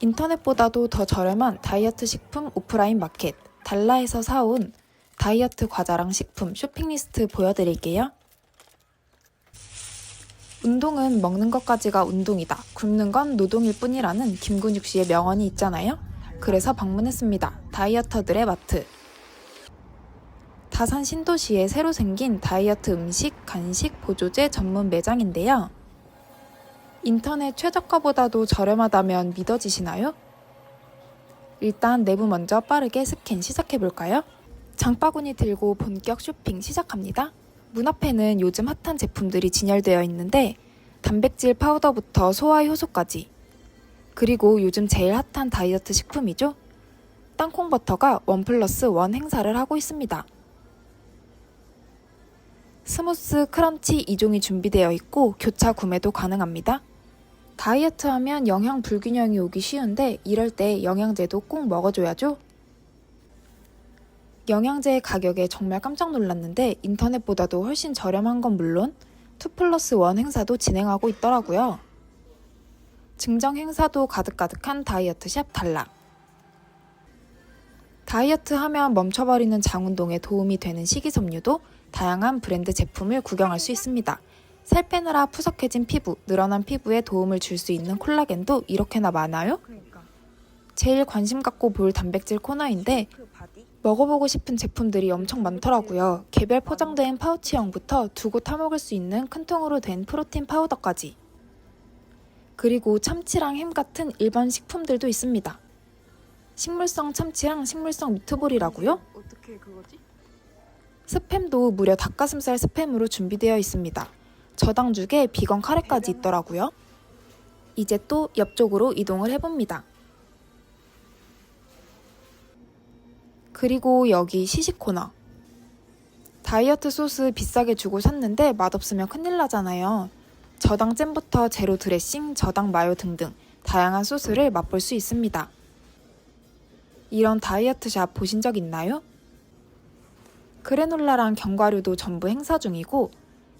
인터넷보다도 더 저렴한 다이어트 식품 오프라인 마켓 달라에서 사온 다이어트 과자랑 식품 쇼핑 리스트 보여드릴게요. 운동은 먹는 것까지가 운동이다. 굶는 건 노동일 뿐이라는 김근육 씨의 명언이 있잖아요. 그래서 방문했습니다. 다이어터들의 마트. 다산 신도시에 새로 생긴 다이어트 음식, 간식, 보조제 전문 매장인데요. 인터넷 최저가보다도 저렴하다면 믿어지시나요? 일단 내부 먼저 빠르게 스캔 시작해볼까요? 장바구니 들고 본격 쇼핑 시작합니다. 문 앞에는 요즘 핫한 제품들이 진열되어 있는데 단백질 파우더부터 소화 효소까지 그리고 요즘 제일 핫한 다이어트 식품이죠. 땅콩 버터가 원 플러스 원 행사를 하고 있습니다. 스무스 크런치 2종이 준비되어 있고 교차 구매도 가능합니다. 다이어트 하면 영양 불균형이 오기 쉬운데 이럴 때 영양제도 꼭 먹어줘야죠. 영양제의 가격에 정말 깜짝 놀랐는데 인터넷보다도 훨씬 저렴한 건 물론 2 플러스 1 행사도 진행하고 있더라고요. 증정 행사도 가득가득한 다이어트 샵 달라. 다이어트 하면 멈춰버리는 장운동에 도움이 되는 식이섬유도 다양한 브랜드 제품을 구경할 수 있습니다. 살 빼느라 푸석해진 피부, 늘어난 피부에 도움을 줄 수 있는 콜라겐도 이렇게나 많아요? 그러니까 제일 관심 갖고 볼 단백질 코너인데 그 먹어보고 싶은 제품들이 엄청 많더라고요. 개별 포장된 파우치형부터 두고 타먹을 수 있는 큰 통으로 된 프로틴 파우더까지. 그리고 참치랑 햄 같은 일반 식품들도 있습니다. 식물성 참치랑 식물성 미트볼이라고요? 어떻게 그거지? 스팸도 무려 닭가슴살 스팸으로 준비되어 있습니다. 저당죽에 비건 카레까지 있더라고요. 이제 또 옆쪽으로 이동을 해봅니다. 그리고 여기 시식 코너. 다이어트 소스 비싸게 주고 샀는데 맛없으면 큰일 나잖아요. 저당 잼부터 제로 드레싱, 저당 마요 등등 다양한 소스를 맛볼 수 있습니다. 이런 다이어트 샵 보신 적 있나요? 그래놀라랑 견과류도 전부 행사 중이고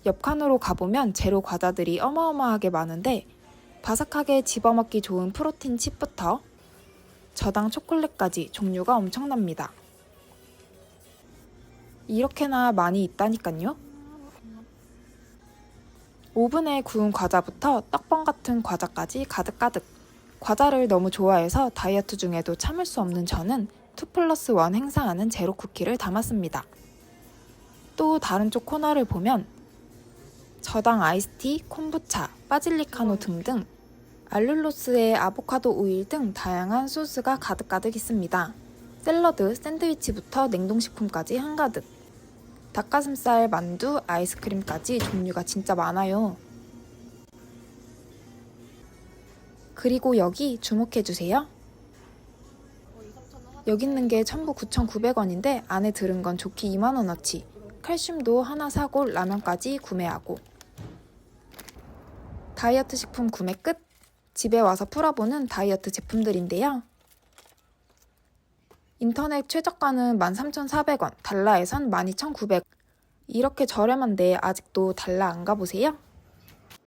옆 칸으로 가보면 제로 과자들이 어마어마하게 많은데 바삭하게 집어먹기 좋은 프로틴 칩부터 저당 초콜릿까지 종류가 엄청납니다. 이렇게나 많이 있다니까요. 오븐에 구운 과자부터 떡뻥 같은 과자까지 가득가득. 과자를 너무 좋아해서 다이어트 중에도 참을 수 없는 저는 2 플러스 1 행사하는 제로 쿠키를 담았습니다. 또 다른 쪽 코너를 보면 저당 아이스티, 콤부차, 바질리카노 등등 알룰로스의 아보카도 오일 등 다양한 소스가 가득가득 있습니다. 샐러드, 샌드위치부터 냉동식품까지 한가득. 닭가슴살, 만두, 아이스크림까지 종류가 진짜 많아요. 그리고 여기 주목해주세요. 여기 있는 게 전부 9,900원인데 안에 들은 건 좋기 2만원어치. 칼슘도 하나 사고 라면까지 구매하고. 다이어트 식품 구매 끝! 집에 와서 풀어보는 다이어트 제품들인데요. 인터넷 최저가는 13,400원, 달러에선 12,900원. 이렇게 저렴한데 아직도 달러 안 가보세요?